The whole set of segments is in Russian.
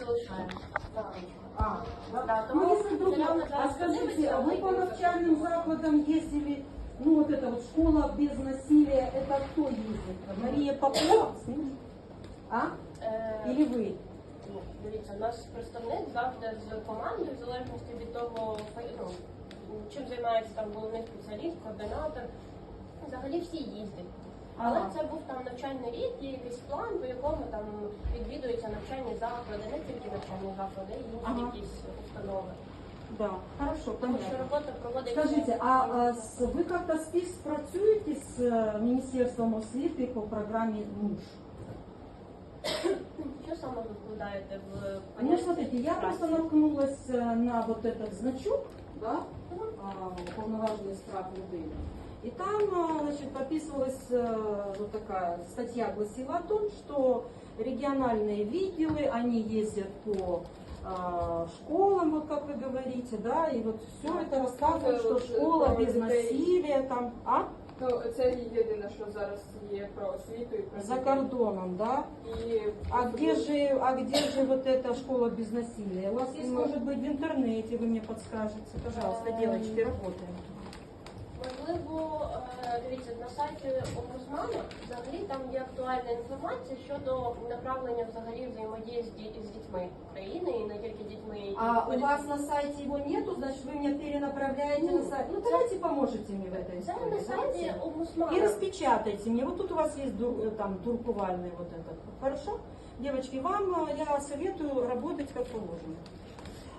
залишаємо. А, Да, тому ну, если вдруг, Зоряна а зараз скажите, а вы подивиться, по ми навчальным закладам ездили, ну вот это вот школа без насилия, это кто ездит? Мария Попова? А? Е, Или вы? Ну, дивіться, наш представник завжди з командою, в залежності від того, ну, чим займається там головний спеціаліст, координатор. Взагалі всі їздять. Але Ага. це був там навчальний рік, є якийсь план, по якому там відвідуються навчальні заклади, не тільки навчальні заклади, і інші Ага. якісь установи. Да, хорошо, Тому що понятно. робота проводиться. Скажите, а, а с- вы как-то співпрацюєте з е, Міністерством освіти по програмі МУШ? Що саме ви вкладаєте в Ну, поняття смотрите, я праці? просто наткнулась э, на вот этот значок, да, уполноваженный справ людини. И там, а, значит, описывалась э, вот такая статья гласила о том, что региональные видео, они ездят по а, школам, вот как вы говорите, да, и вот все это рассказывают, что школа без насилия, там, а, Ну, це єдине, що зараз є про освіту і про за дітей. кордоном, да. І А где же, а где же вот эта школа без насилия? У вас есть, Ну. может быть, в интернете, вы мне подскажете, пожалуйста, девочки, работаем. Можливо, е, дивіться, на сайті омбудсмана взагалі там є актуальна інформація щодо направлення взагалі взаємодії з, ді- з дітьми України і не тільки дітьми. які А у ходять. вас на сайте его нету, значит, вы меня перенаправляете на сайт. Ну, давайте поможете мне в этой Це истории. на сайті давайте. омбудсмана. И распечатайте мне. Вот тут у вас есть дур- э, там туркувальный вот этот. Хорошо? Девочки, вам э, я советую работать как положено.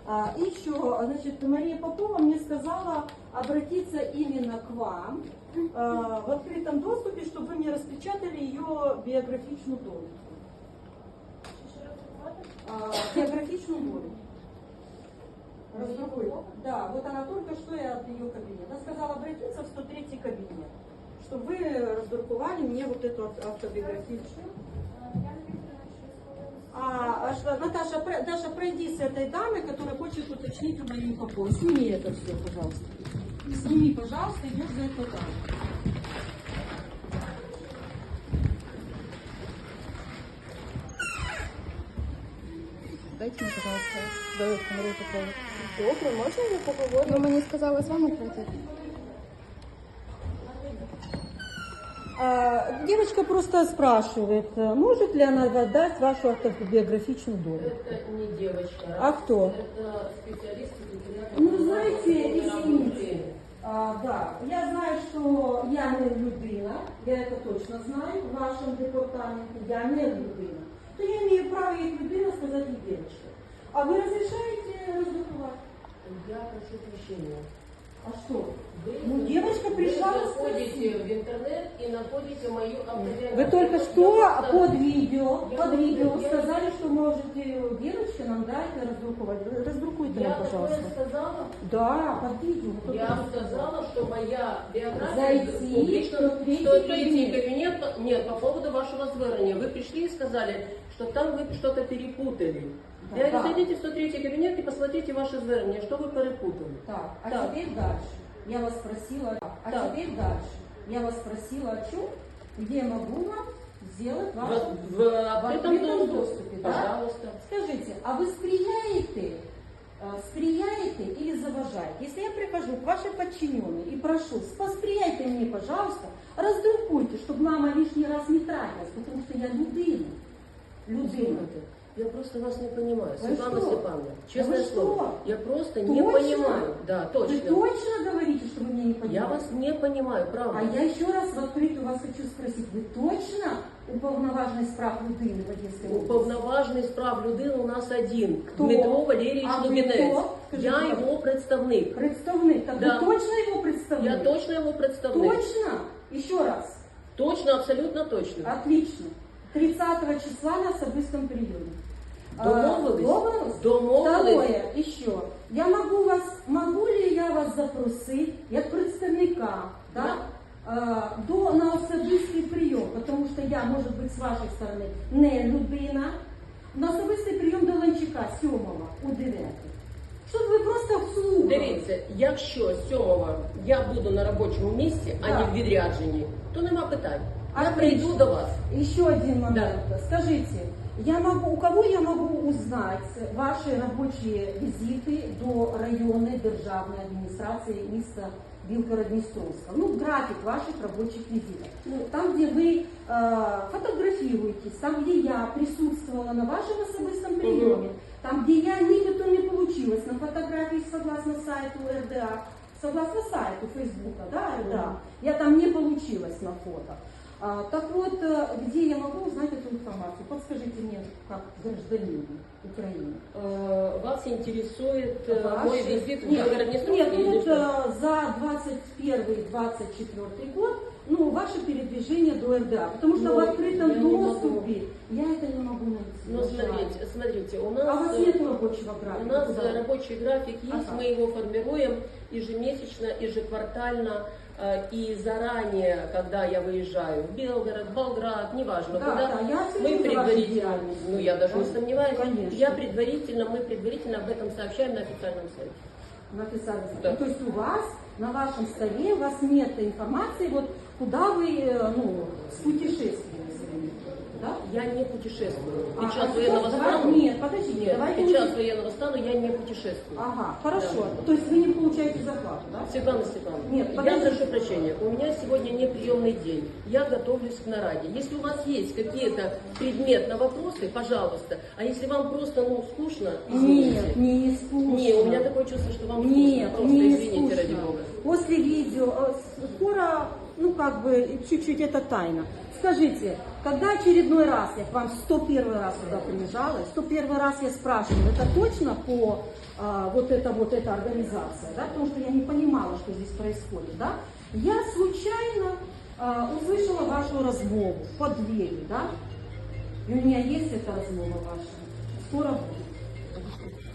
А, И еще, значит, Мария Попова мне сказала обратиться именно к вам э, в открытом доступе, чтобы вы мне распечатали ее биографичную довідку. Раздрукуй. Да, вот она только что я от ее кабинета. Она сказала обратиться в 103 кабинет, чтобы вы раздрукували мне вот эту ав- автобиографичную. А, а Наташа, Даша, пройди с этой дамой, которая хочет уточнить у Марии Поповой. Сними это все, пожалуйста. Сними, пожалуйста, идешь за эту даму. Дайте мені, пожалуйста, довідку Марії Петрової. добре, можна я поговорю? Ну, мені сказали з вами прийти. А, девочка просто спрашивает, э, может ли она дать вашу автобиографичную довідку. Это не девочка. А кто? Это специалист секретариата Ну, знаете, Государственной извините. работы. А, да, я знаю, что я не людина, я это точно знаю в вашем департаменте, я не людина. То я имею право як людина сказать и девочка. А вы разрешаете разговаривать? Я прошу прощения. А что? Вы, Ну, девочка пришла Вы заходите в интернет и находите мою автобиографию. Вы только что под видео, под видео сказали, что можете девочке нам дать раздрукувати. Раздрукуйте Я нам, такое пожалуйста. сказала. Да, под видео. Вы только Я что сказала, что моя биография Зайти публично, в третий что третий кабинет. кабинет, нет, по поводу вашего звернения. Вы пришли и сказали, что там вы что-то перепутали. Да, зайдите в 103 кабинет и посмотрите ваше звернение, что вы перепутали. Так, а Так. теперь дальше. Я вас спросила, а Так. теперь дальше. Я вас спросила о чем, где я могу вам сделать В, вашу... в открытом открытом доступе, доступе, да? пожалуйста. Скажите, а вы сприяете, э, сприяете или заважаете? Если я прихожу к вашей подчиненной и прошу, посприяйте мне, пожалуйста, раздрукуйте, чтобы мама лишний раз не тратилась, потому что я людина. Людина. Я просто вас не понимаю, Вы Светлана что? Степановна. Честное Вы слово. что? Я просто не Точно? понимаю. Да, Вы точно. точно говорите, что вы меня не понимаете? Я вас не понимаю, правда. А я еще раз в открытую вас хочу спросить, вы точно уповноваженный справ людини в Одесской области? Уповноважений справ людини у нас один. Хто? Дмитро Валерійович А ви Лубінець. хто? Скажіть, Я будь ласка. його представник. Представник. Так Да. вы точно его представник? Я точно його представник. Точно? Еще раз. Точно, абсолютно точно. Отлично. 30 числа на особистом приеме. Домовились? Домовились? Домовились. Второе, еще. Я могу вас, могу ли я вас запросити як представника, да? До на особистий прийом, тому що я, може бути, з вашої сторони не людина. На особистий прийом до Ланчика 7 у 9. Щоб ви просто вслухали. Дивіться, якщо сьомого я буду на робочому місці, а не в відрядженні, то нема питань. Я Отлично. прийду до вас. Еще один момент. Скажите, Я могу, у кого я могу узнать ваши рабочие визиты до районной державной администрации міста Білгород-Дністровська? Ну, график ваших рабочих визитов. Ну, там, где вы э, фотографируетесь, там, где я присутствовала на вашем особистом приеме, там, где я нібито не получилась на фотографии согласно сайту РДА, согласно сайту Фейсбука, да, РДА, я там не получилась на фото. А, так вот, э, где я могу узнать эту информацию? Подскажите мне, как гражданин Украины. Э, Вас интересует э, мой визит в Нет, нет, вот за 21-24 год, ну, ваше передвижение до РДА, потому что Ну, в открытом доступе я это не могу найти. Ну, смотрите, смотрите, у нас... А у вас нет рабочего У графика? нас куда? э, рабочий график есть, Ага. мы его формируем ежемесячно, ежеквартально и заранее, когда я выезжаю в Белгород, Болград, неважно Да, куда, да, я мы предварительно, ну я даже не Да, сомневаюсь, конечно. я предварительно, мы предварительно об этом сообщаем на официальном сайте. На официальном сайте. Да. То есть у вас на вашем столе у вас нет информации, вот куда вы э, ну, с путешествием извините, да? Я не путешествую. А, Під час а военного сейчас давай- стану, Нет, подождите, нет, давайте під мы- час военного стану я не путешествую. Ага, хорошо. То есть вы не получаете зарплату, да? Светлана Степановна, Нет, я подождите. прошу прощения, у меня сегодня не приемный день, я готовлюсь к нараде. Если у вас есть какие-то предметные вопросы, пожалуйста, а если вам просто ну, скучно, извините. Нет, не скучно. Не, у меня такое чувство, что вам скучно, Нет, просто не извините ради скучно. бога. После видео, э, скоро, ну как бы, чуть-чуть это тайна. Скажите, когда очередной раз, я к вам 101 раз сюда приезжала, 101 раз я спрашиваю, это точно по а, вот это вот эта организация, да, потому что я не понимала, что здесь происходит, да. Я случайно а, услышала вашу размову под дверью, да, и у меня есть эта размова ваша. Скоро будет.